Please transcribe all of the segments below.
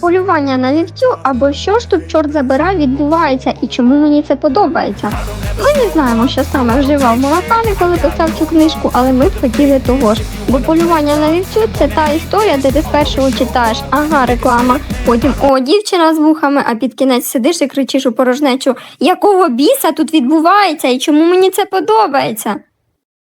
Полювання на вівцю або що ж тут чорт забирай відбувається і чому мені це подобається. Ми не знаємо, що саме вживав Муракамі, коли писав цю книжку, але ми б хотіли того ж. Бо полювання на вівцю це та історія, де ти спершу читаєш, ага, реклама. Потім о, дівчина з вухами, а під кінець сидиш і кричиш у порожнечу, якого біса тут відбувається і чому мені це подобається.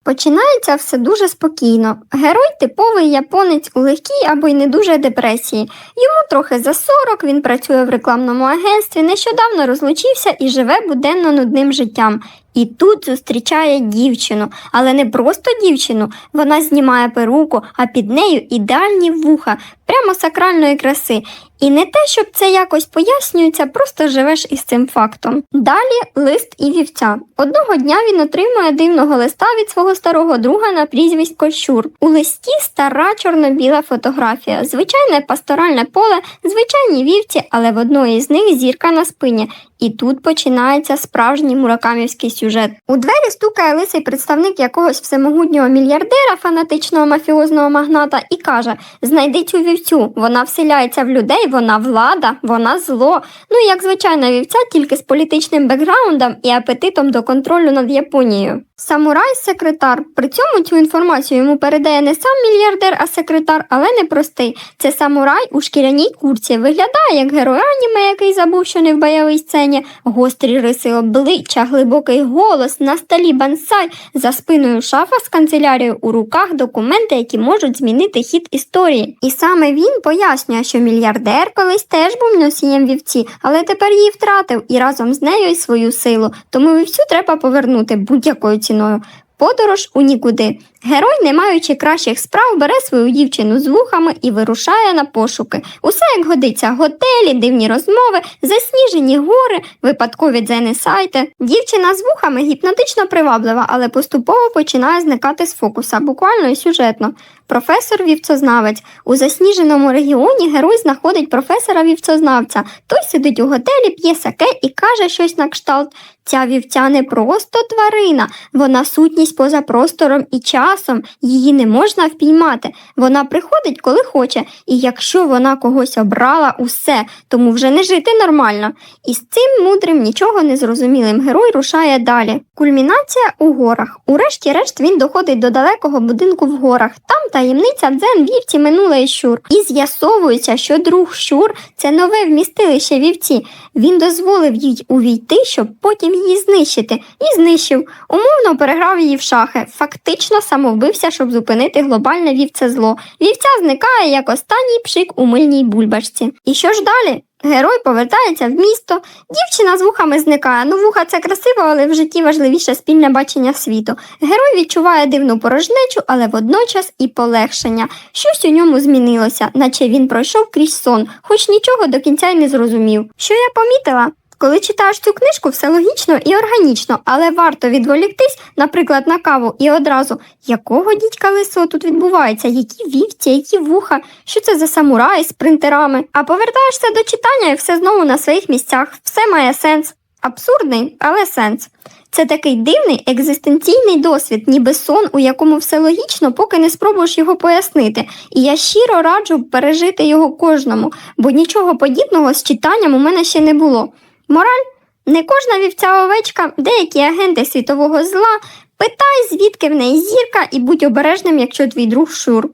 Починається все дуже спокійно. Герой типовий японець у легкій або й не дуже депресії. Йому трохи за 40, він працює в рекламному агентстві, нещодавно розлучився і живе буденно нудним життям. І тут зустрічає дівчину, але не просто дівчину. Вона знімає перуку, а під нею ідеальні вуха, прямо сакральної краси. І не те, щоб це якось пояснюється, просто живеш із цим фактом. Далі лист і вівця. Одного дня він отримує дивного листа від свого старого друга на прізвисько Щур. У листі стара чорно-біла фотографія, звичайне пасторальне поле, звичайні вівці, але в одної з них зірка на спині. І тут починається справжній муракамівський сюжет. У двері стукає лисий представник якогось всемогутнього мільярдера, фанатичного мафіозного магната, і каже: Знайди цю вівцю, вона вселяється в людей, вона влада, вона зло. Ну як звичайна вівця, тільки з політичним бекграундом і апетитом до контролю над Японією. Самурай-секретар. При цьому цю інформацію йому передає не сам мільярдер, а секретар, але не простий. Це самурай у шкіряній курці. Виглядає як герой аніме, який забув, що не в бойовій сцені. Гострі риси обличчя, глибокий голос, на столі бансай, за спиною шафа з канцелярією у руках документи, які можуть змінити хід історії. І саме він пояснює, що мільярдер колись теж був носієм вівці, але тепер її втратив і разом з нею й свою силу. Тому вівцю треба повернути будь-якою ціною. Подорож у нікуди. Герой, не маючи кращих справ, бере свою дівчину з вухами і вирушає на пошуки. Усе як годиться: готелі, дивні розмови, засніжені гори, випадкові дзени сайти. Дівчина з вухами гіпнотично приваблива, але поступово починає зникати з фокуса, буквально і сюжетно. Професор вівцознавець. У засніженому регіоні герой знаходить професора вівцознавця. Той сидить у готелі, п'є саке і каже щось на кшталт. Ця вівця не просто тварина, вона сутність поза простором і часом, її не можна впіймати. Вона приходить, коли хоче, і якщо вона когось обрала, усе, тому вже не жити нормально. І з цим мудрим, нічого не зрозумілим герой рушає далі. Кульмінація у горах. Урешті-решт він доходить до далекого будинку в горах. Там таємниця дзен вівці минуле і щур. І з'ясовується, що друг щур це нове вмістилище вівці. Він дозволив їй увійти, щоб потім її знищити, і знищив. Умовно переграв її в шахи. Фактично самовбився, щоб зупинити глобальне вівце зло. Вівця зникає як останній пшик у мильній бульбашці. І що ж далі? Герой повертається в місто, дівчина з вухами зникає. Ну, вуха це красиво, але в житті важливіше спільне бачення світу. Герой відчуває дивну порожнечу, але водночас і полегшення. Щось у ньому змінилося, наче він пройшов крізь сон, хоч нічого до кінця й не зрозумів. Що я помітила? Коли читаєш цю книжку, все логічно і органічно, але варто відволіктись, наприклад, на каву і одразу, якого дідька лисого тут відбувається, які вівці, які вуха, що це за самураї з принтерами. А повертаєшся до читання і все знову на своїх місцях, все має сенс. Абсурдний, але сенс. Це такий дивний екзистенційний досвід, ніби сон, у якому все логічно, поки не спробуєш його пояснити. І я щиро раджу пережити його кожному, бо нічого подібного з читанням у мене ще не було. Мораль не кожна вівця овечка, деякі агенти світового зла. Питай, звідки в неї зірка, і будь обережним, якщо твій друг шур.